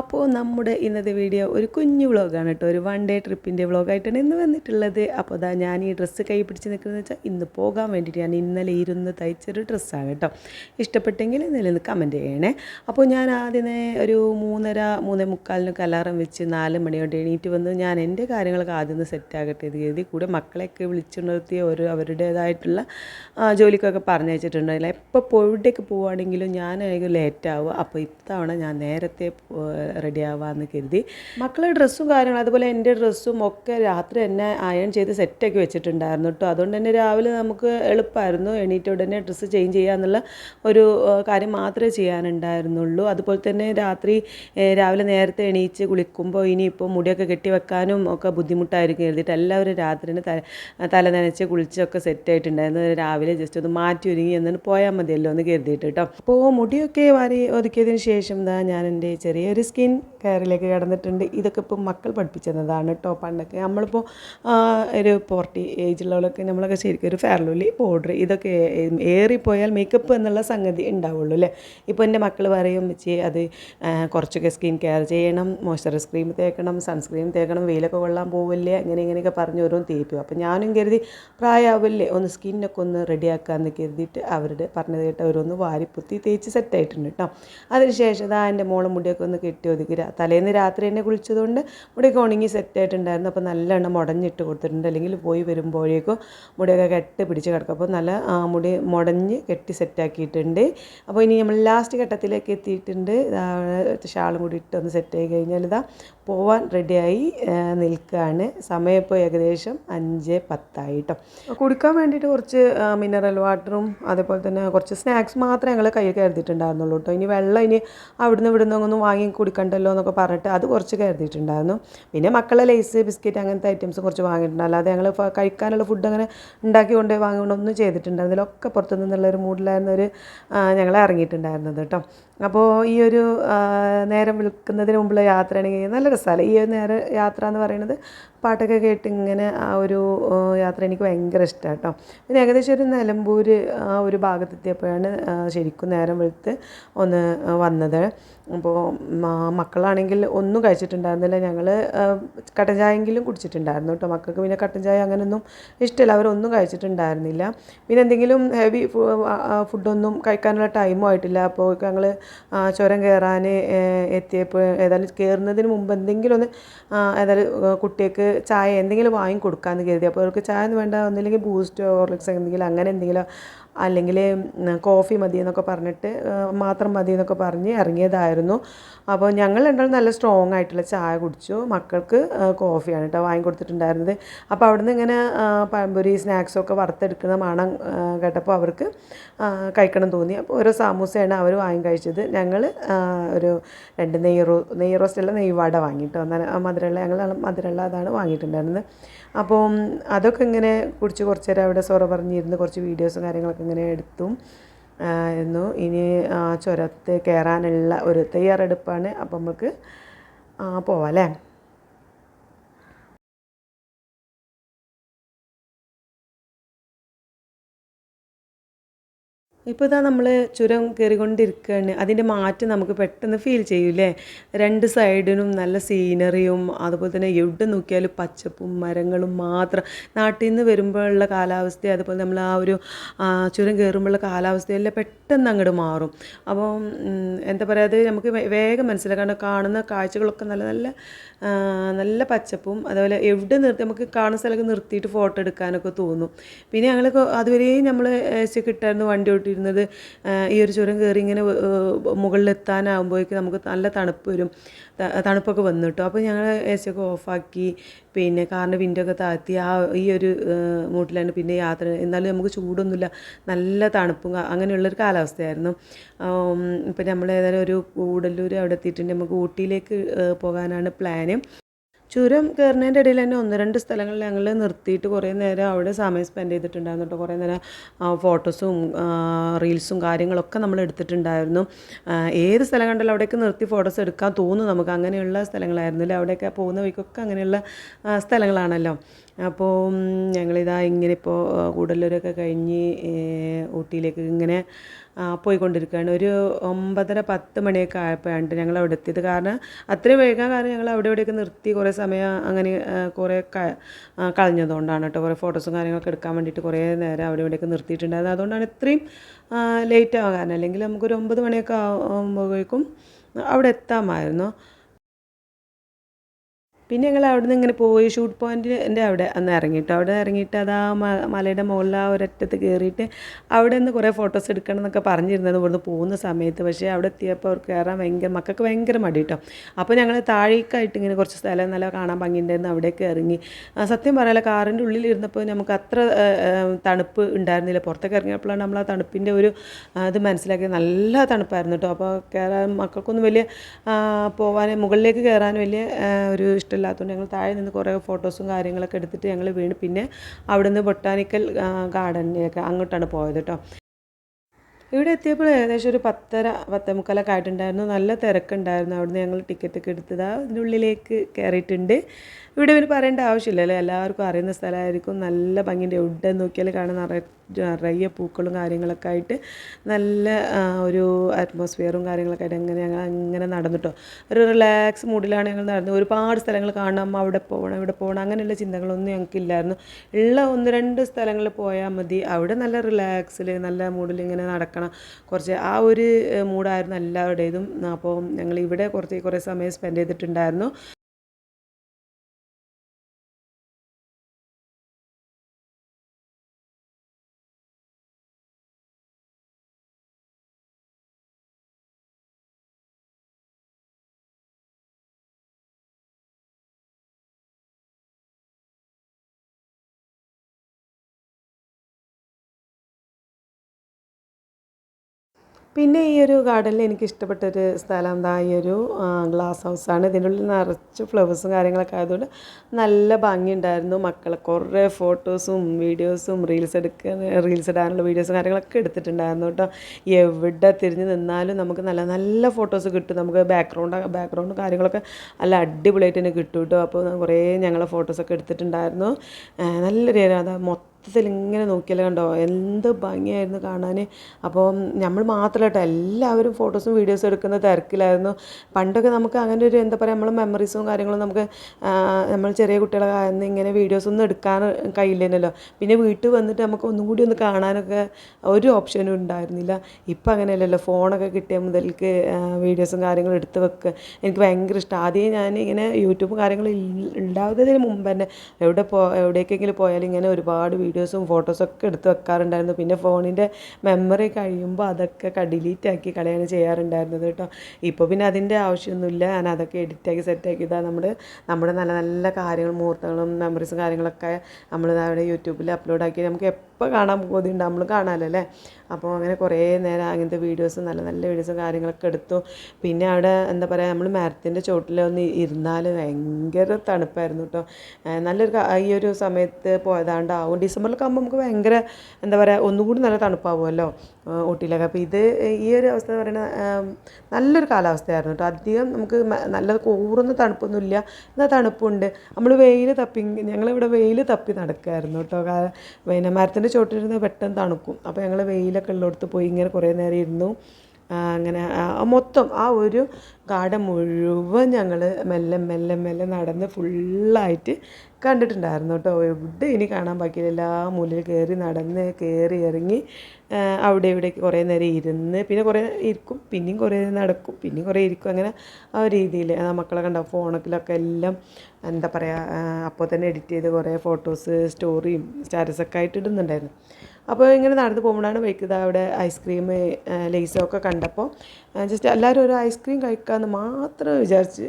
അപ്പോൾ നമ്മുടെ ഇന്നത്തെ വീഡിയോ ഒരു കുഞ്ഞു വ്ളോഗാണ് കേട്ടോ. ഒരു വൺ ഡേ ട്രിപ്പിന്റെ വ്ളോഗായിട്ടാണ് ഇന്ന് വന്നിട്ടുള്ളത്. അപ്പോൾ അതാ ഞാൻ ഈ ഡ്രസ്സ് കൈ പിടിച്ച് നിൽക്കുന്നത് വെച്ചാൽ ഇന്ന് പോകാൻ വേണ്ടിയിട്ട് ഞാൻ ഇന്നലെ ഇരുന്ന് തയ്ച്ചൊരു ഡ്രസ്സാണ് കേട്ടോ. ഇഷ്ടപ്പെട്ടെങ്കിൽ ഇന്നലെ ഒന്ന് കമന്റ് ചെയ്യണേ. അപ്പോൾ ഞാൻ ആദ്യമേ ഒരു മൂന്നര മൂന്നേ മുക്കാലിനൊക്കെ അലാറം വെച്ച് നാല് മണിയോട്ട് എണീറ്റ് വന്ന് ഞാൻ എന്റെ കാര്യങ്ങളൊക്കെ ആദ്യം ഒന്ന് സെറ്റ് ആകട്ടെ എന്ന് കരുതി കൂടെ മക്കളെയൊക്കെ വിളിച്ചുണർത്തി ഒരു അവരുടേതായിട്ടുള്ള ജോലിക്കൊക്കെ ജോലിക്കൊക്കെ പറഞ്ഞയച്ചിട്ടുണ്ടായില്ല എപ്പോൾ എവിടേക്ക് പോവുകയാണെങ്കിലും ഞാൻ ലേറ്റ് ആവുക അപ്പോൾ ഇത്തവണ ഞാൻ നേരത്തെ റെഡി ആവാന്ന് കരുതി. മക്കളെ ഡ്രസ്സും കാര്യങ്ങളും അതുപോലെ എന്റെ ഡ്രസ്സും ഒക്കെ രാത്രി തന്നെ അയൺ ചെയ്ത് സെറ്റാക്കി വെച്ചിട്ടുണ്ടായിരുന്നു കേട്ടോ അതുകൊണ്ട് തന്നെ രാവിലെ നമുക്ക് എളുപ്പമായിരുന്നു എണീറ്റ ഉടനെ ഡ്രസ്സ് ചേഞ്ച് ചെയ്യുക എന്നുള്ള ഒരു കാര്യം മാത്രമേ ചെയ്യാനുണ്ടായിരുന്നുള്ളൂ. അതുപോലെ തന്നെ രാത്രി രാവിലെ നേരത്തെ എണീച്ച് കുളിക്കുമ്പോൾ ഇനിയിപ്പോൾ മുടിയൊക്കെ കെട്ടി വെക്കാനും ഒക്കെ ബുദ്ധിമുട്ടായിരിക്കും എഴുതിയിട്ട് എല്ലാവരും രാത്രി തന്നെ തല തല നനച്ച് കുളിച്ചൊക്കെ സെറ്റായിട്ടുണ്ടായിരുന്നു രാവിലെ ജസ്റ്റ് ഒന്ന് മാറ്റി ഒരുങ്ങി എന്നിട്ട് പോയാൽ മതിയല്ലോ എന്ന് കരുതിയിട്ട് കേട്ടോ അപ്പോൾ മുടിയൊക്കെ വാരി ഒതുക്കിയതിന് ശേഷം എന്താ ഞാൻ എന്റെ ചെറിയൊരു സ്കിൻ കെയറിലേക്ക് കടന്നിട്ടുണ്ട്. ഇതൊക്കെ ഇപ്പോൾ മക്കൾ പഠിപ്പിച്ചതാണ് കേട്ടോ പണ്ടൊക്കെ. നമ്മളിപ്പോൾ ഒരു ഫോർട്ടി ഏജിലുള്ളവരൊക്കെ നമ്മളൊക്കെ ശരിക്കും ഒരു ഫെയർലൂലി പൗഡർ ഇതൊക്കെ ഏറിപ്പോയാൽ മേക്കപ്പ് എന്നുള്ള സംഗതി ഉണ്ടാവുള്ളൂ അല്ലേ ഇപ്പോൾ എന്റെ മക്കൾ പറയും വെച്ച് അത് കുറച്ചൊക്കെ സ്കിൻ കെയർ ചെയ്യണം മോയ്സ്ചറൈസ് ക്രീം തേക്കണം സൺസ്ക്രീം തേക്കണം വെയിലൊക്കെ കൊള്ളാൻ പോവില്ലേ? അങ്ങനെ ഇങ്ങനെയൊക്കെ പറഞ്ഞ് ഓരോന്ന് തേക്കും അപ്പോൾ ഞാനും കരുതി പ്രായമാവില്ലേ ഒന്ന് സ്കിന്നൊക്കെ ഒന്ന് റെഡിയാക്കാമെന്ന് കരുതിയിട്ട് അവരുടെ പറഞ്ഞത് കേട്ട് അവരൊന്ന് വാരിപ്പുത്തി തേച്ച് സെറ്റായിട്ടുണ്ട് കേട്ടോ അതിനുശേഷം ഇതാ എന്റെ മോളെ മുടിയൊക്കെ ഒന്ന് കെട്ടി ഒതുക്കി രാ- തലേന്ന് രാത്രി തന്നെ കുളിച്ചതുകൊണ്ട് മുടിയൊക്കെ ഉണങ്ങി സെറ്റായിട്ടുണ്ടായിരുന്നു അപ്പോൾ നല്ലെണ്ണം മുടഞ്ഞിട്ട് കൊടുത്തിട്ടുണ്ട്. അല്ലെങ്കിൽ പോയി വരുമ്പോഴേക്കും മുടിയൊക്കെ കെട്ട് പിടിച്ച് കിടക്കും. അപ്പോൾ നല്ല മുടി മുടഞ്ഞ് കെട്ടി സെറ്റാക്കിയിട്ടുണ്ട് അപ്പോൾ ഇനി നമ്മൾ ലാസ്റ്റ് ഘട്ടത്തിലേക്ക് എത്തിയിട്ടുണ്ട്. ഷാളും കൂടി ഇട്ട് ഒന്ന് സെറ്റ് ആയി കഴിഞ്ഞാൽ ഇതാ പോവാൻ റെഡിയായി നിൽക്കുകയാണ് സമയം ഇപ്പോൾ ഏകദേശം അഞ്ച് പത്തായി കുടിക്കാൻ വേണ്ടിയിട്ട് കുറച്ച് മിനറൽ വാട്ടറും അതേപോലെ തന്നെ കുറച്ച് സ്നാക്സ് മാത്രമേ ഞങ്ങൾ കയ്യിൽ കരുതിയിട്ടുണ്ടായിരുന്നുള്ളൂ കേട്ടോ ഇനി വെള്ളം ഇനി അവിടുന്ന് ഇവിടുന്ന് ഒന്നും വാങ്ങി കുടിക്കണ്ടല്ലോ എന്നൊക്കെ പറഞ്ഞിട്ട് അത് കുറച്ച് കരുതിയിട്ടുണ്ടായിരുന്നു. പിന്നെ മക്കളെ ലേസ് ബിസ്ക്കറ്റ് അങ്ങനത്തെ ഐറ്റംസ് കുറച്ച് വാങ്ങിയിട്ടുണ്ട്. അല്ലാതെ ഞങ്ങൾ കഴിക്കാനുള്ള ഫുഡ് അങ്ങനെ ഉണ്ടാക്കി കൊണ്ടുപോയി വാങ്ങിക്കൊണ്ടൊന്നും ചെയ്തിട്ടുണ്ടായിരുന്നില്ല. ഒക്കെ പുറത്തു നിന്നുള്ള ഒരു ഒരു ഞങ്ങൾ ഇറങ്ങിയിട്ടുണ്ടായിരുന്നത് കേട്ടോ അപ്പോൾ ഈ ഒരു നേരം വിളിക്കുന്നതിന് മുമ്പുള്ള യാത്രയാണെങ്കിൽ നല്ല രസമല്ലേ? ഈ ഒരു നേരം യാത്ര എന്ന് പറയുന്നത് പാട്ടൊക്കെ കേട്ട് ഇങ്ങനെ ആ ഒരു യാത്ര എനിക്ക് ഭയങ്കര ഇഷ്ടമാണ് കേട്ടോ പിന്നെ ഏകദേശം ഒരു നിലമ്പൂർ ആ ഒരു ഭാഗത്തെത്തിയപ്പോഴാണ് ശരിക്കും നേരം വെളുത്ത് ഒന്ന് വന്നത്. അപ്പോൾ മക്കളാണെങ്കിൽ ഒന്നും കഴിച്ചിട്ടുണ്ടായിരുന്നില്ല. ഞങ്ങൾ കട്ടൻ ചായെങ്കിലും കുടിച്ചിട്ടുണ്ടായിരുന്നു കേട്ടോ. മക്കൾക്ക് പിന്നെ കട്ടൻ ചായ അങ്ങനെയൊന്നും ഇഷ്ടമില്ല അവരൊന്നും കഴിച്ചിട്ടുണ്ടായിരുന്നില്ല. പിന്നെ എന്തെങ്കിലും ഹെവി ഫുഡൊന്നും കഴിക്കാനുള്ള ടൈമും ആയിട്ടില്ല. അപ്പോൾ ഞങ്ങൾ ചുരം കയറാൻ എത്തിയപ്പോൾ ഏതായാലും കയറുന്നതിന് മുമ്പ് എന്തെങ്കിലും ഒന്ന് ഏതായാലും കുട്ടിയൊക്കെ ചായ എന്തെങ്കിലും വാങ്ങി കൊടുക്കാമെന്ന് കരുതി. അപ്പോൾ അവർക്ക് ചായ ഒന്നും വേണ്ട ഒന്നില്ലെങ്കിൽ ബൂസ്റ്റോ ഓർലിക്സോ എന്തെങ്കിലും അങ്ങനെ എന്തെങ്കിലും അല്ലെങ്കിൽ കോഫി മതി എന്നൊക്കെ പറഞ്ഞിട്ട് മാത്രം മതി എന്നൊക്കെ പറഞ്ഞ് ഇറങ്ങിയതായിരുന്നു. അപ്പോൾ ഞങ്ങൾ രണ്ടാളും നല്ല സ്ട്രോങ് ആയിട്ടുള്ള ചായ കുടിച്ചു. മക്കൾക്ക് കോഫിയാണ് കേട്ടോ വാങ്ങി കൊടുത്തിട്ടുണ്ടായിരുന്നത്. അപ്പോൾ അവിടുന്ന് ഇങ്ങനെ പഴംപൊരി സ്നാക്സൊക്കെ വറുത്തെടുക്കുന്ന മണം കേട്ടപ്പോൾ അവർക്ക് കഴിക്കണം തോന്നി. അപ്പോൾ ഓരോ സമൂസയാണ് അവർ വാങ്ങി കഴിച്ചത്. ഞങ്ങൾ ഒരു രണ്ട് നെയ്റോ റോ നെയ്വാട വാങ്ങിയിട്ടോ മധുരമുള്ള ഞങ്ങൾ മധുരമുള്ള അതാണ് വാങ്ങിയിട്ടുണ്ടായിരുന്നത്. അപ്പം അതൊക്കെ ഇങ്ങനെ കുടിച്ച് കുറച്ച് നേരം അവിടെ സൊറ പറഞ്ഞിരുന്ന് കുറച്ച് വീഡിയോസും കാര്യങ്ങളൊക്കെ ഇങ്ങനെ എടുത്തും എന്നു. ഇനി ആ, ചുരത്ത് കയറാനുള്ള ഒരു തയ്യാറെടുപ്പാണ്. അപ്പം നമുക്ക് പോവാം അല്ലേ? ഇപ്പോൾ ഇതാ നമ്മൾ ചുരം കയറിക്കൊണ്ടിരിക്കുകയാണ് അതിന്റെ മാറ്റം നമുക്ക് പെട്ടെന്ന് ഫീൽ ചെയ്യൂലേ രണ്ട് സൈഡിനും നല്ല സീനറിയും അതുപോലെ തന്നെ എവിടെ നോക്കിയാലും പച്ചപ്പും മരങ്ങളും മാത്രം. നാട്ടിൽ നിന്ന് വരുമ്പോഴുള്ള കാലാവസ്ഥ അതുപോലെ നമ്മൾ ആ ഒരു ചുരം കയറുമ്പോഴുള്ള കാലാവസ്ഥയെല്ലാം പെട്ടെന്ന് അങ്ങോട്ട് മാറും. അപ്പോൾ എന്താ പറയുക അത് നമുക്ക് വേഗം മനസ്സിലാക്കാൻ കാണുന്ന കാഴ്ചകളൊക്കെ നല്ല നല്ല നല്ല പച്ചപ്പും അതുപോലെ എവിടെ നിർത്തി നമുക്ക് കാണുന്ന സ്ഥലമൊക്കെ നിർത്തിയിട്ട് ഫോട്ടോ എടുക്കാനൊക്കെ തോന്നും. പിന്നെ ഞങ്ങൾ അതുവരെയും നമ്മൾ കിട്ടായിരുന്നു വണ്ടി ഓട്ടിരുന്നത് ആ, ഈ ഒരു ചുരം കയറി ഇങ്ങനെ മുകളിലെത്താനാകുമ്പോഴേക്കും നമുക്ക് നല്ല തണുപ്പ് വരും. തണുപ്പൊക്കെ വന്നു കേട്ടോ അപ്പോൾ ഞങ്ങൾ എ സി ഒക്കെ ഓഫാക്കി പിന്നെ കാറിന്റെ വിൻഡോ ഒക്കെ താഴ്ത്തി ആ ഈ ഒരു മൂട്ടിലാണ് പിന്നെ യാത്ര. എന്നാലും നമുക്ക് ചൂടൊന്നുമില്ല. നല്ല തണുപ്പും അങ്ങനെയുള്ളൊരു കാലാവസ്ഥയായിരുന്നു. ഇപ്പം നമ്മൾ ഏതായാലും ഒരു കൂടല്ലൂർ അവിടെ എത്തിയിട്ടുണ്ട്. നമുക്ക് ഊട്ടിയിലേക്ക് പോകാനാണ് പ്ലാന്. ചുരം കയറുന്നതിന്റെ ഇടയിൽ തന്നെ ഒന്ന് രണ്ട് സ്ഥലങ്ങളിൽ ഞങ്ങൾ നിർത്തിയിട്ട് കുറേ നേരം അവിടെ സമയം സ്പെൻഡ് ചെയ്തിട്ടുണ്ടായിരുന്നു കേട്ടോ. കുറേ നേരം ഫോട്ടോസും റീൽസും കാര്യങ്ങളൊക്കെ നമ്മൾ എടുത്തിട്ടുണ്ടായിരുന്നു. ഏത് സ്ഥലം കണ്ടാലും അവിടേക്ക് നിർത്തി ഫോട്ടോസ് എടുക്കാൻ തോന്നും നമുക്ക്. അങ്ങനെയുള്ള സ്ഥലങ്ങളായിരുന്നില്ല അവിടെയൊക്കെ പോകുന്ന വഴിക്കൊക്കെ അങ്ങനെയുള്ള സ്ഥലങ്ങളാണല്ലോ. അപ്പോൾ ഞങ്ങളിതാ ഇങ്ങനെ ഇപ്പോൾ കൂടല്ലൂരൊക്കെ കഴിഞ്ഞ് ഊട്ടിയിലേക്ക് ഇങ്ങനെ പോയിക്കൊണ്ടിരിക്കുകയാണ്. ഒരു ഒമ്പതര പത്ത് മണിയൊക്കെ ആയപ്പോഴാണ് ഞങ്ങൾ അവിടെ എത്തിയത്. കാരണം അത്രയും വൈകാൻ കാരണം ഞങ്ങൾ അവിടെ ഇവിടെയൊക്കെ നിർത്തി കുറേ സമയം അങ്ങനെ കുറേ കളഞ്ഞതുകൊണ്ടാണ് കേട്ടോ കുറേ ഫോട്ടോസും കാര്യങ്ങളൊക്കെ എടുക്കാൻ വേണ്ടിയിട്ട് കുറേ നേരം അവിടെ ഇവിടെയൊക്കെ നിർത്തിയിട്ടുണ്ടായിരുന്നു. അതുകൊണ്ടാണ് ഇത്രയും ലേറ്റ് ആവാൻ കാരണം. അല്ലെങ്കിൽ നമുക്കൊരു ഒമ്പത് മണിയൊക്കെ ആകുമ്പോഴേക്കും അവിടെ എത്താമായിരുന്നു. പിന്നെ ഞങ്ങൾ അവിടെ നിന്ന് ഇങ്ങനെ പോയി ഷൂട്ട് പോയിന്റിന്റെ അവിടെ അന്ന് ഇറങ്ങിയിട്ട് അവിടെ ഇറങ്ങിയിട്ട് അത് ആ മലയുടെ മുകളിൽ ആ ഒരറ്റത്ത് കയറിയിട്ട് അവിടെ നിന്ന് കുറേ ഫോട്ടോസ് എടുക്കണം എന്നൊക്കെ പറഞ്ഞിരുന്നത് ഇവിടുന്ന് പോകുന്ന സമയത്ത്. പക്ഷേ അവിടെ എത്തിയപ്പോൾ അവർക്ക് കയറാൻ ഭയങ്കര മക്കൾക്ക് ഭയങ്കര മടി കേട്ടോ അപ്പോൾ ഞങ്ങൾ താഴേക്കായിട്ട് ഇങ്ങനെ കുറച്ച് സ്ഥലം നല്ല കാണാൻ ഭംഗിയുണ്ടായിരുന്നു അവിടേക്ക് ഇറങ്ങി. സത്യം പറയാല കാറിന്റെ ഉള്ളിൽ ഇരുന്നപ്പോൾ നമുക്ക് അത്ര തണുപ്പ് ഉണ്ടായിരുന്നില്ല. പുറത്തേക്ക് ഇറങ്ങിയപ്പോഴാണ് നമ്മൾ ആ തണുപ്പിന്റെ ഒരു ഇത് മനസ്സിലാക്കിയത്. നല്ല തണുപ്പായിരുന്നു കേട്ടോ. അപ്പോൾ കയറാൻ മക്കൾക്കൊന്നും വലിയ പോകാൻ മുകളിലേക്ക് കയറാൻ വലിയ ഒരു ഒരു ഇഷ്ടമില്ലാത്തതുകൊണ്ട് ഞങ്ങൾ താഴെ നിന്ന് കുറേ ഫോട്ടോസും കാര്യങ്ങളൊക്കെ എടുത്തിട്ട് ഞങ്ങൾ വീണ്. പിന്നെ അവിടെ നിന്ന് ബൊട്ടാനിക്കൽ ഗാർഡനിലേക്ക് അങ്ങോട്ടാണ് പോയത് കേട്ടോ. ഇവിടെ എത്തിയപ്പോൾ ഏകദേശം ഒരു പത്തര പത്തേ മുക്കാലൊക്കെ ആയിട്ടുണ്ടായിരുന്നു. നല്ല തിരക്കുണ്ടായിരുന്നു. അവിടുന്ന് ഞങ്ങൾ ടിക്കറ്റൊക്കെ എടുത്തത് അതിനുള്ളിലേക്ക് കയറിയിട്ടുണ്ട്. ഇവിടെ ഇവർ പറയേണ്ട ആവശ്യമില്ലല്ലോ? എല്ലാവർക്കും അറിയുന്ന സ്ഥലമായിരിക്കും. നല്ല ഭംഗിന്റെ എവിടെ നോക്കിയാൽ കാണാൻ നിറയെ പൂക്കളും കാര്യങ്ങളൊക്കെ ആയിട്ട് നല്ല ഒരു അറ്റ്മോസ്ഫിയറും കാര്യങ്ങളൊക്കെ ആയിട്ട് അങ്ങനെ ഞങ്ങൾ അങ്ങനെ നടന്നിട്ടോ. ഒരു റിലാക്സ് മൂഡിലാണ് ഞങ്ങൾ നടന്നത്. ഒരുപാട് സ്ഥലങ്ങൾ കാണാം അവിടെ പോകണം ഇവിടെ പോകണം അങ്ങനെയുള്ള ചിന്തകളൊന്നും ഞങ്ങൾക്കില്ലായിരുന്നു. ഉള്ള ഒന്ന് രണ്ട് സ്ഥലങ്ങളിൽ പോയാൽ മതി. അവിടെ നല്ല റിലാക്സിൽ നല്ല മൂഡിൽ ഇങ്ങനെ നടക്കണം. കുറച്ച് ആ ഒരു മൂഡായിരുന്നു എല്ലാവരുടേതും. അപ്പോൾ ഞങ്ങൾ ഇവിടെ കുറച്ച് കുറേ സമയം സ്പെൻഡ് ചെയ്തിട്ടുണ്ടായിരുന്നു. പിന്നെ ഈ ഒരു ഗാർഡനിൽ എനിക്ക് ഇഷ്ടപ്പെട്ടൊരു സ്ഥലം എന്താ ഈ ഒരു ഗ്ലാസ് ഹൗസാണ് ഇതിന്റെ ഉള്ളിൽ നിറച്ച് ഫ്ലവേഴ്സും കാര്യങ്ങളൊക്കെ ആയതുകൊണ്ട് നല്ല ഭംഗിയുണ്ടായിരുന്നു. മക്കളെ കുറേ ഫോട്ടോസും വീഡിയോസും റീൽസ് എടുക്കുന്ന റീൽസ് ഇടാനുള്ള വീഡിയോസും കാര്യങ്ങളൊക്കെ എടുത്തിട്ടുണ്ടായിരുന്നു കേട്ടോ. എവിടെ തിരിഞ്ഞ് നിന്നാലും നമുക്ക് നല്ല നല്ല ഫോട്ടോസ് കിട്ടും. നമുക്ക് ബാക്ക്ഗ്രൗണ്ട് ബാക്ക്ഗ്രൗണ്ടും കാര്യങ്ങളൊക്കെ നല്ല അടിപൊളിയായിട്ട് തന്നെ കിട്ടും കേട്ടോ. അപ്പോൾ കുറേ ഞങ്ങളെ ഫോട്ടോസൊക്കെ എടുത്തിട്ടുണ്ടായിരുന്നു. നല്ലൊരു അതാ അതാ മൊത്തത്തിൽ ഇങ്ങനെ നോക്കിയാൽ കണ്ടോ? എന്ത് ഭംഗിയായിരുന്നു കാണാൻ അപ്പോൾ നമ്മൾ മാത്രമല്ല എല്ലാവരും ഫോട്ടോസും വീഡിയോസും എടുക്കുന്ന തിരക്കിലായിരുന്നു. പണ്ടൊക്കെ നമുക്ക് അങ്ങനെ ഒരു എന്താ പറയുക നമ്മൾ മെമ്മറീസും കാര്യങ്ങളും നമുക്ക് നമ്മൾ ചെറിയ കുട്ടികളൊക്കെ ആയിരുന്നു ഇങ്ങനെ വീഡിയോസ് ഒന്നും എടുക്കാൻ കഴിയില്ലേനല്ലോ പിന്നെ വീട്ടിൽ വന്നിട്ട് നമുക്ക് ഒന്നും കൂടി ഒന്ന് കാണാനൊക്കെ ഒരു ഓപ്ഷനും ഉണ്ടായിരുന്നില്ല. ഇപ്പം അങ്ങനെയല്ലല്ലോ ഫോണൊക്കെ കിട്ടിയ മുതൽക്ക് വീഡിയോസും കാര്യങ്ങളും എടുത്ത് വെക്കുക എനിക്ക് ഭയങ്കര ഇഷ്ടം. ആദ്യം ഞാൻ ഇങ്ങനെ യൂട്യൂബ് കാര്യങ്ങളും ഉണ്ടാകുന്നതിന് മുമ്പ് തന്നെ എവിടെ പോ എവിടേക്കെങ്കിലും പോയാലും ഇങ്ങനെ ഒരുപാട് വീഡിയോസും ഫോട്ടോസും ഒക്കെ എടുത്ത് വെക്കാറുണ്ടായിരുന്നു. പിന്നെ ഫോണിന്റെ മെമ്മറി കഴിയുമ്പോൾ അതൊക്കെ ഡിലീറ്റ് ആക്കി കളയാണ് ചെയ്യാറുണ്ടായിരുന്നത് കേട്ടോ. ഇപ്പോൾ പിന്നെ അതിന്റെ ആവശ്യമൊന്നുമില്ല. ഞാൻ അതൊക്കെ എഡിറ്റാക്കി സെറ്റാക്കി ഇതാ നമ്മൾ നമ്മുടെ നല്ല നല്ല കാര്യങ്ങൾ മുഹൂർത്തങ്ങളും മെമ്മറീസും കാര്യങ്ങളൊക്കെ നമ്മൾ അവിടെ യൂട്യൂബിൽ അപ്ലോഡ് ആക്കി നമുക്ക് എപ്പോൾ കാണാൻ പോകുന്നുണ്ട് നമ്മൾ കാണാമല്ലോ അല്ലേ അപ്പോൾ അങ്ങനെ കുറേ നേരം അങ്ങനത്തെ വീഡിയോസ് നല്ല നല്ല വീഡിയോസും കാര്യങ്ങളൊക്കെ എടുത്തു. പിന്നെ അവിടെ എന്താ പറയുക നമ്മൾ മരത്തിന്റെ ചോട്ടിൽ ഒന്ന് ഇരുന്നാൽ ഭയങ്കര തണുപ്പായിരുന്നു കേട്ടോ. നല്ലൊരു ഈ ഒരു സമയത്ത് പോയതാണ്ടാവും. ഡിസംബറിലൊക്കെ ആകുമ്പോൾ നമുക്ക് ഭയങ്കര എന്താ പറയുക ഒന്നുകൂടി നല്ല തണുപ്പാവുമല്ലോ ഊട്ടിയിലൊക്കെ. അപ്പോൾ ഇത് ഈ ഒരു അവസ്ഥ എന്ന് പറയുന്നത് നല്ലൊരു കാലാവസ്ഥയായിരുന്നു കേട്ടോ. അധികം നമുക്ക് നല്ല കൂറുന്ന തണുപ്പൊന്നുമില്ല. എന്നാൽ തണുപ്പുണ്ട്. നമ്മൾ വെയിൽ തപ്പി ഞങ്ങളിവിടെ വെയിൽ തപ്പി നടക്കുമായിരുന്നു കേട്ടോ. പിന്നെ മരത്തിന്റെ ചോട്ടിലിരുന്ന് പെട്ടെന്ന് തണുക്കും. അപ്പോൾ ഞങ്ങൾ വെയിലൊക്കെ ഉള്ളിടത്ത് പോയി ഇങ്ങനെ കുറേ നേരം ഇരുന്നു. അങ്ങനെ മൊത്തം ആ ഒരു ഗാർഡൻ മുഴുവൻ ഞങ്ങൾ മെല്ലെ മെല്ലെ മെല്ലെ നടന്ന് ഫുള്ളായിട്ട് കണ്ടിട്ടുണ്ടായിരുന്നു കേട്ടോ. എവിടെ ഇനി കാണാൻ ബാക്കിയില്ല. എല്ലാ മൂലയിൽ കയറി നടന്ന് കയറി ഇറങ്ങി അവിടെ ഇവിടെ കുറേ നേരം ഇരുന്ന് പിന്നെ കുറേ ഇരിക്കും പിന്നെയും കുറേ നടക്കും പിന്നെയും കുറേ ഇരിക്കും. അങ്ങനെ ആ രീതിയിൽ ആ കണ്ട ഫോണൊക്കെ എല്ലാം എന്താ പറയുക അപ്പോൾ തന്നെ എഡിറ്റ് ചെയ്ത് കുറേ ഫോട്ടോസ് സ്റ്റോറിയും സ്റ്റാറ്റസൊക്കെ ആയിട്ട് ഇടുന്നുണ്ടായിരുന്നു. അപ്പോൾ ഇങ്ങനെ നടന്ന് പോകുമ്പോഴാണ് വയ്ക്കുന്നത് അവിടെ ഐസ്ക്രീം ലേസൊക്കെ കണ്ടപ്പോൾ ജസ്റ്റ് എല്ലാവരും ഒരു ഐസ്ക്രീം കഴിക്കാമെന്ന് മാത്രം വിചാരിച്ച്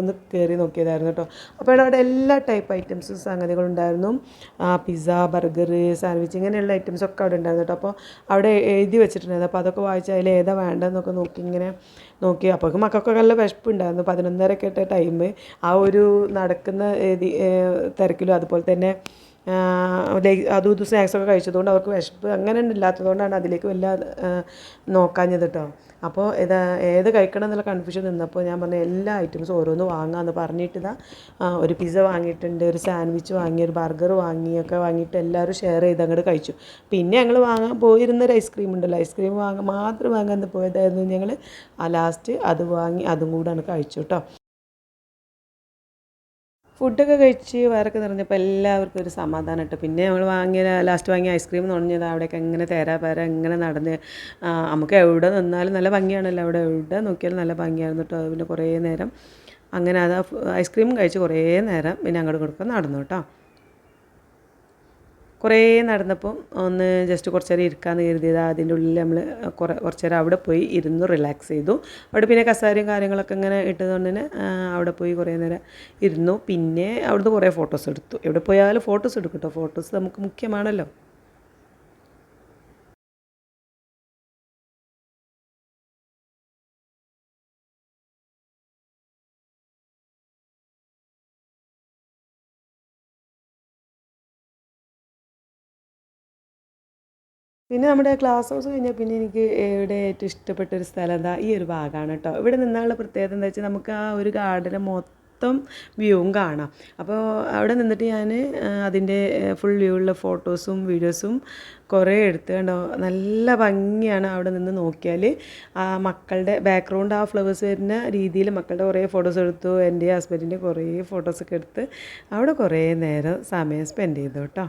ഒന്ന് കയറി നോക്കിയതായിരുന്നു കേട്ടോ. അപ്പോൾ അവിടെ എല്ലാ ടൈപ്പ് ഐറ്റംസും സംഗതികളുണ്ടായിരുന്നു പിസ്സ ബർഗർ സാൻഡ്വിച്ച് ഇങ്ങനെയുള്ള ഐറ്റംസൊക്കെ അവിടെ ഉണ്ടായിരുന്നു കേട്ടോ. അപ്പോൾ അവിടെ എഴുതി വെച്ചിട്ടുണ്ടായിരുന്നു. അപ്പോൾ അതൊക്കെ വായിച്ച് അതിൽ ഏതാ വേണ്ടതെന്നൊക്കെ നോക്കി ഇങ്ങനെ നോക്കി. അപ്പോൾ മക്കൾക്കൊക്കെ നല്ല വിശപ്പുണ്ടായിരുന്നു. പതിനൊന്നരക്കെട്ട ടൈം ആ ഒരു നടക്കുന്ന തിരക്കിലും അതുപോലെ തന്നെ അതും ഇതും സ്നാക്സൊക്കെ കഴിച്ചതുകൊണ്ട് അവർക്ക് വിശപ്പ് അങ്ങനെ ഇല്ലാത്തതുകൊണ്ടാണ് അതിലേക്ക് വല്ല നോക്കാഞ്ഞത് കേട്ടോ അപ്പോൾ ഇത് ഏത് കഴിക്കണം എന്നുള്ള കൺഫ്യൂഷൻ നിന്നപ്പോൾ ഞാൻ പറഞ്ഞു എല്ലാ ഐറ്റംസും ഓരോന്ന് വാങ്ങാമെന്ന് പറഞ്ഞിട്ട് ഇതാ ഒരു പിസ്സ വാങ്ങിയിട്ടുണ്ട് ഒരു സാൻഡ്വിച്ച് വാങ്ങി ഒരു ബർഗർ വാങ്ങിയൊക്കെ വാങ്ങിയിട്ട് എല്ലാവരും ഷെയർ ചെയ്ത് അങ്ങോട്ട് കഴിച്ചു. പിന്നെ ഞങ്ങൾ വാങ്ങാൻ പോയിരുന്നൊരു ഐസ്ക്രീം ഉണ്ടല്ലോ. ഐസ്ക്രീം വാങ്ങാൻ മാത്രം വാങ്ങാൻ പോയതായിരുന്നു ഞങ്ങൾ ആ ലാസ്റ്റ് അത് വാങ്ങി അതും കൂടാണ് കഴിച്ചു കേട്ടോ ഫുഡൊക്കെ കഴിച്ച് വയറൊക്കെ നിറഞ്ഞപ്പോൾ എല്ലാവർക്കും ഒരു സമാധാനം കേട്ടോ പിന്നെ നമ്മൾ വാങ്ങിയ ലാസ്റ്റ് വാങ്ങിയ ഐസ്ക്രീം തുടങ്ങിയത് അവിടെയൊക്കെ എങ്ങനെ തേരാ പേര എങ്ങനെ നടന്ന് നമുക്ക് എവിടെ നിന്നാലും നല്ല ഭംഗിയാണല്ലോ. അവിടെ എവിടെ നോക്കിയാലും നല്ല ഭംഗിയായിരുന്നു കേട്ടോ പിന്നെ കുറേ നേരം അങ്ങനെ അത് ഐസ്ക്രീം കഴിച്ച് കുറേ നേരം പിന്നെ അങ്ങോട്ട് കൊടുക്കാൻ നടന്നു കേട്ടോ കുറേ നടന്നപ്പം ഒന്ന് ജസ്റ്റ് കുറച്ച് നേരം ഇരിക്കാമെന്ന് കരുതിയത്. അതിന്റെ ഉള്ളിൽ നമ്മൾ കുറേ കുറച്ച് നേരം അവിടെ പോയി ഇരുന്ന് റിലാക്സ് ചെയ്തു. അവിടെ പിന്നെ കസാരയും കാര്യങ്ങളൊക്കെ ഇങ്ങനെ ഇട്ടതുകൊണ്ട് തന്നെ അവിടെ പോയി കുറേ നേരം ഇരുന്നു. പിന്നെ അവിടുന്ന് കുറേ ഫോട്ടോസ് എടുത്തു. എവിടെ പോയാലും ഫോട്ടോസ് എടുക്കട്ടോ കേട്ടോ ഫോട്ടോസ് നമുക്ക് മുഖ്യമാണല്ലോ. പിന്നെ നമ്മുടെ ക്ലാസ് ഹൗസ് കഴിഞ്ഞാൽ പിന്നെ എനിക്ക് ഇവിടെ ഏറ്റവും ഇഷ്ടപ്പെട്ട ഒരു സ്ഥലം എന്താ? ഈ ഒരു ഭാഗമാണ് കേട്ടോ. ഇവിടെ നിന്നുള്ള പ്രത്യേകത എന്താ വെച്ചാൽ നമുക്ക് ആ ഒരു ഗാർഡനെ മൊത്തം വ്യൂവും കാണാം. അപ്പോൾ അവിടെ നിന്നിട്ട് ഞാൻ അതിന്റെ ഫുൾ വ്യൂ ഉള്ള ഫോട്ടോസും വീഡിയോസും കുറേ എടുത്ത് കണ്ടോ? നല്ല ഭംഗിയാണ് അവിടെ നിന്ന് നോക്കിയാൽ ആ മക്കളുടെ ബാക്ക്ഗ്രൗണ്ട് ആ ഫ്ലവേഴ്സ് വരുന്ന രീതിയിൽ മക്കളുടെ കുറേ ഫോട്ടോസ് എടുത്തു. എന്റെ ഹസ്ബൻഡിന്റെ കുറേ ഫോട്ടോസൊക്കെ എടുത്ത് അവിടെ കുറേ നേരം സമയം സ്പെൻഡ് ചെയ്തു കേട്ടോ.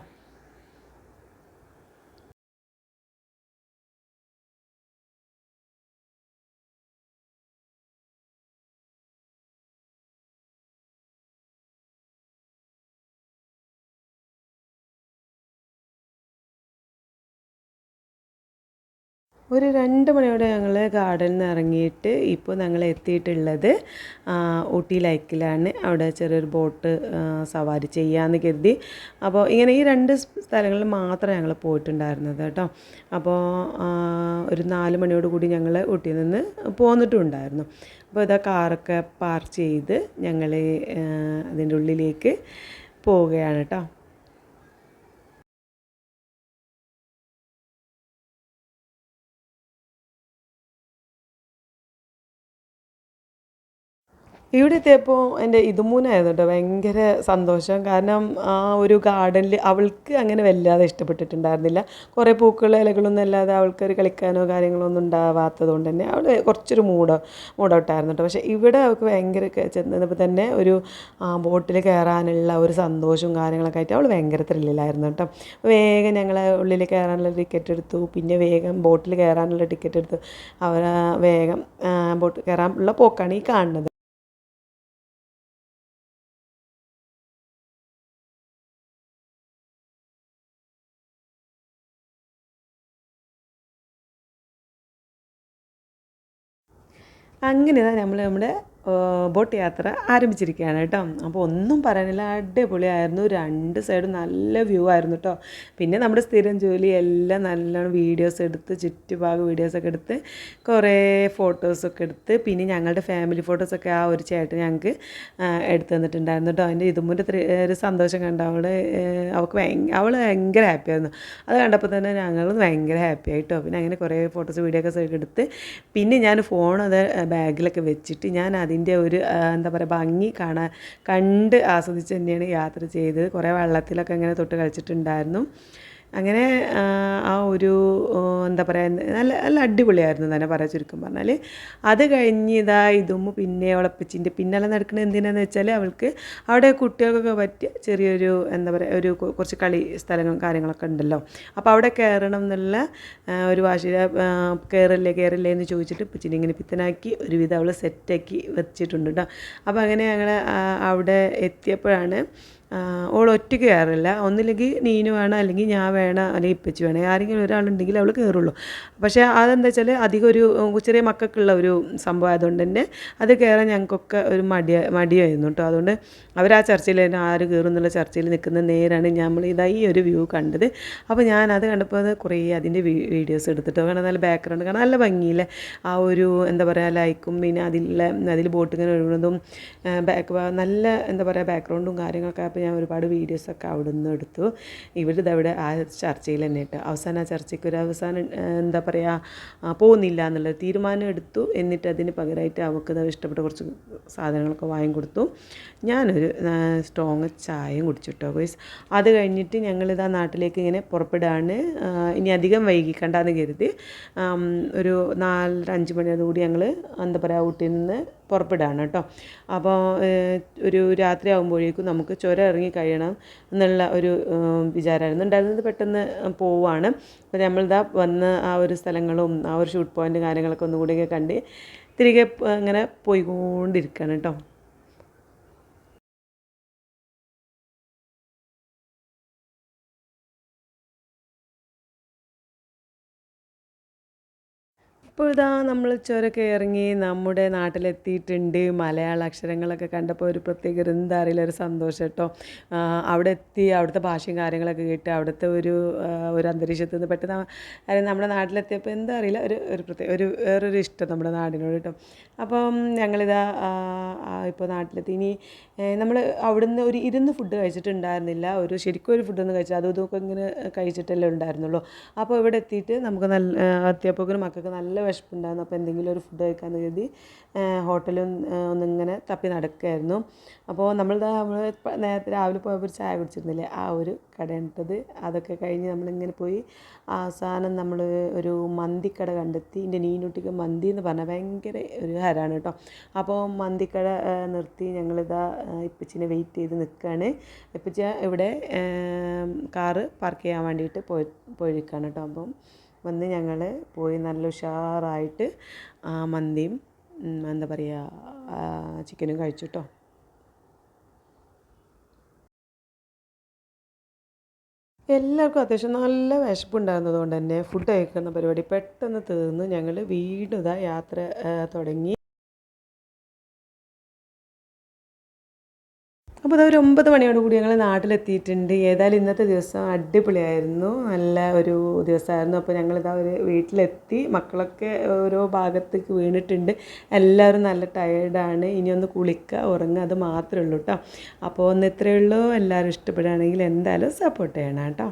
ഒരു രണ്ട് മണിയോടെ ഞങ്ങൾ ഗാർഡനിൽ നിന്ന് ഇറങ്ങിയിട്ട് ഇപ്പോൾ ഞങ്ങൾ എത്തിയിട്ടുള്ളത് ഊട്ടി ലൈക്കിലാണ് അവിടെ ചെറിയൊരു ബോട്ട് സവാരി ചെയ്യാമെന്ന് കരുതി. അപ്പോൾ ഇങ്ങനെ ഈ രണ്ട് സ്ഥലങ്ങളിൽ മാത്രമേ ഞങ്ങൾ പോയിട്ടുണ്ടായിരുന്നത് കേട്ടോ. അപ്പോൾ ഒരു നാല് മണിയോട് കൂടി ഞങ്ങൾ ഊട്ടിയിൽ നിന്ന് പോന്നിട്ടുണ്ടായിരുന്നു. അപ്പോൾ ഇതാ കാറൊക്കെ പാർക്ക് ചെയ്ത് ഞങ്ങൾ അതിന്റെ ഉള്ളിലേക്ക് പോവുകയാണ് കേട്ടോ. ഇവിടെ എത്തിയപ്പോൾ എന്റെ ഇതുമൂനായിരുന്നു കേട്ടോ ഭയങ്കര സന്തോഷം. കാരണം ആ ഒരു ഗാർഡനിൽ അവൾക്ക് അങ്ങനെ വല്ലാതെ ഇഷ്ടപ്പെട്ടിട്ടുണ്ടായിരുന്നില്ല. കുറേ പൂക്കൾ ഇലകളൊന്നും അല്ലാതെ അവൾക്ക് ഒരു കളിക്കാനോ കാര്യങ്ങളോ ഒന്നും ഉണ്ടാവാത്തത് കൊണ്ട് തന്നെ അവൾ കുറച്ചൊരു മൂഡ് മൂഡൗട്ടായിരുന്നു കേട്ടോ പക്ഷേ ഇവിടെ അവൾക്ക് ഭയങ്കര ചെന്നപ്പോൾ തന്നെ ഒരു ബോട്ടിൽ കയറാനുള്ള ഒരു സന്തോഷവും കാര്യങ്ങളൊക്കെ ആയിട്ട് അവൾ ഭയങ്കര ത്രില്ലിലായിരുന്നു കേട്ടോ വേഗം ഞങ്ങൾ ഉള്ളിൽ കയറാനുള്ള ടിക്കറ്റ് എടുത്തു. പിന്നെ വേഗം ബോട്ടിൽ കയറാനുള്ള ടിക്കറ്റ് എടുത്തു. അവർ വേഗം ബോട്ട് കയറാനുള്ള പോക്കാണ് ഈ കാണുന്നത്. അങ്ങനെ നമ്മൾ നമ്മുടെ ബോട്ട് യാത്ര ആരംഭിച്ചിരിക്കുകയാണ് കേട്ടോ. അപ്പോൾ ഒന്നും പറയാനില്ല. അടിപൊളിയായിരുന്നു. രണ്ട് സൈഡും നല്ല വ്യൂ ആയിരുന്നു കേട്ടോ. പിന്നെ നമ്മുടെ സ്ഥിരം ജോലി എല്ലാം നല്ലോണം വീഡിയോസ് എടുത്ത് ചുറ്റുഭാഗം വീഡിയോസൊക്കെ എടുത്ത് കുറേ ഫോട്ടോസൊക്കെ എടുത്ത് പിന്നെ ഞങ്ങളുടെ ഫാമിലി ഫോട്ടോസൊക്കെ ആ ഒരു ചേട്ടൻ ഞങ്ങൾക്ക് എടുത്തു തന്നിട്ടുണ്ടായിരുന്നു കേട്ടോ. അതിന്റെ ഇതുമുന്റെ ഒരു സന്തോഷം കണ്ട. അവൾ അവൾക്ക് അവൾ ഭയങ്കര ഹാപ്പിയായിരുന്നു അത് കണ്ടപ്പോൾ തന്നെ ഞങ്ങൾ ഭയങ്കര ഹാപ്പി ആയിട്ടോ പിന്നെ അങ്ങനെ കുറേ ഫോട്ടോസ് വീഡിയോസ് ഒക്കെ എടുത്ത് പിന്നെ ഞാൻ ഫോൺ അത് ബാഗിലൊക്കെ വെച്ചിട്ട് ഞാൻ അതിൽ അതിന്റെ ഒരു എന്താ പറയുക ഭംഗി കാണാൻ കണ്ട് ആസ്വദിച്ച് തന്നെയാണ് യാത്ര ചെയ്തത്. കുറേ വെള്ളത്തിലൊക്കെ ഇങ്ങനെ തൊട്ട് കളിച്ചിട്ടുണ്ടായിരുന്നു. അങ്ങനെ ആ ഒരു എന്താ പറയുക നല്ല നല്ല അടിപൊളിയായിരുന്നു തന്നെ പറയാം ചുരുക്കം പറഞ്ഞാൽ അത് കഴിഞ്ഞ് ഇതാ ഇതും പിന്നെ ഉളപ്പിച്ചിന്റെ പിന്നാലെ നടക്കുന്നത് എന്തിനാന്ന് വെച്ചാൽ അവൾക്ക് അവിടെ കുട്ടികൾക്കൊക്കെ പറ്റിയ ചെറിയൊരു എന്താ പറയുക ഒരു കുറച്ച് കളി സ്ഥലങ്ങളും കാര്യങ്ങളൊക്കെ ഉണ്ടല്ലോ. അപ്പോൾ അവിടെ കയറണം എന്നുള്ള ഒരു വാശി കയറില്ലേ കയറില്ലേ എന്ന് ചോദിച്ചിട്ട് പിച്ചിനെ ഇങ്ങനെ പിത്തനാക്കി ഒരുവിധം അവൾ സെറ്റാക്കി വെച്ചിട്ടുണ്ട് കേട്ടോ. അപ്പോൾ അങ്ങനെ ഞങ്ങൾ അവിടെ എത്തിയപ്പോഴാണ് ഓൾ ഒറ്റയ്ക്ക് കയറില്ല ഒന്നില്ലെങ്കിൽ നീനു വേണം അല്ലെങ്കിൽ ഞാൻ വേണം അല്ലെങ്കിൽ ഇപ്പച്ചു വേണം. ആരെങ്കിലും ഒരാളുണ്ടെങ്കിൽ അവൾ കയറുള്ളൂ. പക്ഷേ അതെന്താ വെച്ചാൽ അധികം ഒരു ചെറിയ മക്കൾക്കുള്ള ഒരു സംഭവം ആയതുകൊണ്ട് തന്നെ അത് കയറാൻ ഞങ്ങൾക്കൊക്കെ ഒരു മടിയ മടിയായിരുന്നു കേട്ടോ. അതുകൊണ്ട് അവർ ആ ചർച്ചയിൽ തന്നെ ആര് കയറും എന്നുള്ള ചർച്ചയിൽ നിൽക്കുന്ന നേരാണ് നമ്മൾ ഇതായി ഈ ഒരു വ്യൂ കണ്ടത്. അപ്പോൾ ഞാൻ അത് കണ്ടപ്പോൾ അത് കുറേ അതിന്റെ വീഡിയോസ് എടുത്തിട്ട് കാരണം നല്ല ബാക്ക്ഗ്രൗണ്ട് കാരണം നല്ല ഭംഗിയില്ല ആ ഒരു എന്താ പറയുക ലൈക്കും പിന്നെ അതിലുള്ള അതിൽ ബോട്ട് ഇങ്ങനെ ഒഴുകുന്നതും ബാക്ക് നല്ല എന്താ പറയുക ബാക്ക്ഗ്രൗണ്ടും കാര്യങ്ങളൊക്കെ അപ്പോൾ ഞാൻ ഒരുപാട് വീഡിയോസൊക്കെ അവിടെ നിന്ന് എടുത്തു. ഇവരിത് അവിടെ ആ ചർച്ചയിൽ തന്നെ ഇട്ട് അവസാനം ആ ചർച്ചയ്ക്ക് ഒരു അവസാനം എന്താ പറയുക പോകുന്നില്ല എന്നുള്ള തീരുമാനം എടുത്തു. എന്നിട്ട് അതിന് പകരമായിട്ട് അവൾക്ക് ഇഷ്ടപ്പെട്ട കുറച്ച് സാധനങ്ങളൊക്കെ വാങ്ങി കൊടുത്തു. ഞാനൊരു സ്ട്രോങ് ചായയും കുടിച്ചിട്ടോ ഗോയ്സ് അത് കഴിഞ്ഞിട്ട് ഞങ്ങളിത് ആ നാട്ടിലേക്ക് ഇങ്ങനെ പുറപ്പെടാണ്. ഇനി അധികം വൈകിക്കണ്ടെന്ന് കരുതി. ഒരു നാലര അഞ്ച് മണിയോടുകൂടി ഞങ്ങൾ എന്താ പറയുക ഊട്ടിയിൽ നിന്ന് പുറപ്പെടുകയാണ് കേട്ടോ. അപ്പോൾ ഒരു രാത്രി ആകുമ്പോഴേക്കും നമുക്ക് ചുരം ഇറങ്ങി കഴിയണം എന്നുള്ള ഒരു വിചാരമായിരുന്നു. ഉണ്ടായിരുന്നത് പെട്ടെന്ന് പോവാണ് അപ്പോൾ നമ്മളിതാ വന്ന് ആ ഒരു സ്ഥലങ്ങളും ആ ഒരു ഷൂട്ട് പോയിന്റ് കാര്യങ്ങളൊക്കെ ഒന്നുകൂടിയൊക്കെ കണ്ട് തിരികെ അങ്ങനെ പോയിക്കൊണ്ടിരിക്കുകയാണ് കേട്ടോ. ഇപ്പോൾ ഇതാ നമ്മൾ ചുരമൊക്കെ ഇറങ്ങി നമ്മുടെ നാട്ടിലെത്തിയിട്ടുണ്ട്. മലയാള അക്ഷരങ്ങളൊക്കെ കണ്ടപ്പോൾ ഒരു പ്രത്യേക ഒരു എന്താ അറിയില്ല ഒരു സന്തോഷം കേട്ടോ. അവിടെ എത്തി അവിടുത്തെ ഭാഷയും കാര്യങ്ങളൊക്കെ കേട്ട് അവിടുത്തെ ഒരു ഒരു അന്തരീക്ഷത്തിൽ നിന്ന് പെട്ടെന്ന് അതായത് നമ്മുടെ നാട്ടിലെത്തിയപ്പോൾ എന്താ അറിയില്ല ഒരു ഒരു പ്രത്യേക ഒരു വേറൊരു ഇഷ്ടം നമ്മുടെ നാടിനോട് കേട്ടോ. അപ്പം ഞങ്ങളിതാ ഇപ്പോൾ നാട്ടിലെത്തി. ഇനി നമ്മൾ അവിടുന്ന് ഒരു ഇരുന്ന് ഫുഡ് കഴിച്ചിട്ടുണ്ടായിരുന്നില്ല. ഒരു ശരിക്കും ഒരു ഫുഡൊന്നും കഴിച്ചാൽ അതും ഇതൊക്കെ ഇങ്ങനെ കഴിച്ചിട്ടല്ലേ ഉണ്ടായിരുന്നുള്ളൂ. അപ്പോൾ ഇവിടെ എത്തിയിട്ട് നമുക്ക് നല്ല അത്യാപ്പക്കിനും മക്കൾക്ക് നല്ല വിശപ്പുണ്ടായിരുന്നു. അപ്പോൾ എന്തെങ്കിലും ഒരു ഫുഡ് കഴിക്കാമെന്ന് കരുതി ഹോട്ടലിൽ ഒന്നിങ്ങനെ തപ്പി നടക്കുകയായിരുന്നു. അപ്പോൾ നമ്മൾ നമ്മൾ നേരത്തെ രാവിലെ പോയപ്പോൾ ചായ കുടിച്ചിരുന്നില്ലേ ആ ഒരു കടയുണ്ടത് അതൊക്കെ കഴിഞ്ഞ് നമ്മളിങ്ങനെ പോയി. അവസാനം നമ്മൾ ഒരു മന്തിക്കട കണ്ടെത്തി. എന്റെ നീനുട്ടിക്ക് മന്തി എന്ന് പറഞ്ഞാൽ ഭയങ്കര ഒരു ഹരാണ് കേട്ടോ. അപ്പോൾ മന്തിക്കട നിർത്തി ഞങ്ങളിതാ ഇപ്പച്ചിനെ വെയിറ്റ് ചെയ്ത് നിൽക്കുകയാണ്. ഇപ്പച്ച ഇവിടെ കാറ് പാർക്ക് ചെയ്യാൻ വേണ്ടിയിട്ട് പോയി പോയിരിക്കുകയാണ് കേട്ടോ. അപ്പം വന്ന് ഞങ്ങൾ പോയി നല്ല ഉഷാറായിട്ട് മന്തിയും എന്താ പറയുക ചിക്കനും കഴിച്ചു കേട്ടോ എല്ലാവർക്കും അത്യാവശ്യം നല്ല വിശപ്പുണ്ടായിരുന്നത് കൊണ്ട് തന്നെ ഫുഡ് കഴിക്കുന്ന പരിപാടി പെട്ടെന്ന് തീർന്ന് ഞങ്ങൾ വീണ്ടും യാത്ര തുടങ്ങി. അപ്പോൾ അതൊരു ഒമ്പത് മണിയോട് കൂടി ഞങ്ങൾ നാട്ടിലെത്തിയിട്ടുണ്ട്. ഏതായാലും ഇന്നത്തെ ദിവസം അടിപൊളിയായിരുന്നു. നല്ല ഒരു ദിവസമായിരുന്നു അപ്പോൾ ഞങ്ങളിതാ ഒരു വീട്ടിലെത്തി. മക്കളൊക്കെ ഓരോ ഭാഗത്തേക്ക് വീണിട്ടുണ്ട്. എല്ലാവരും നല്ല ടയേർഡാണ് ഇനി ഒന്ന് കുളിക്കുക ഉറങ്ങുക അത് മാത്രമേ ഉള്ളൂ കേട്ടോ അപ്പോൾ ഒന്ന് ഇത്രയേ ഉള്ളൂ. എല്ലാവരും ഇഷ്ടപ്പെടുകയാണെങ്കിൽ എന്തായാലും സപ്പോർട്ട് ചെയ്യണം കേട്ടോ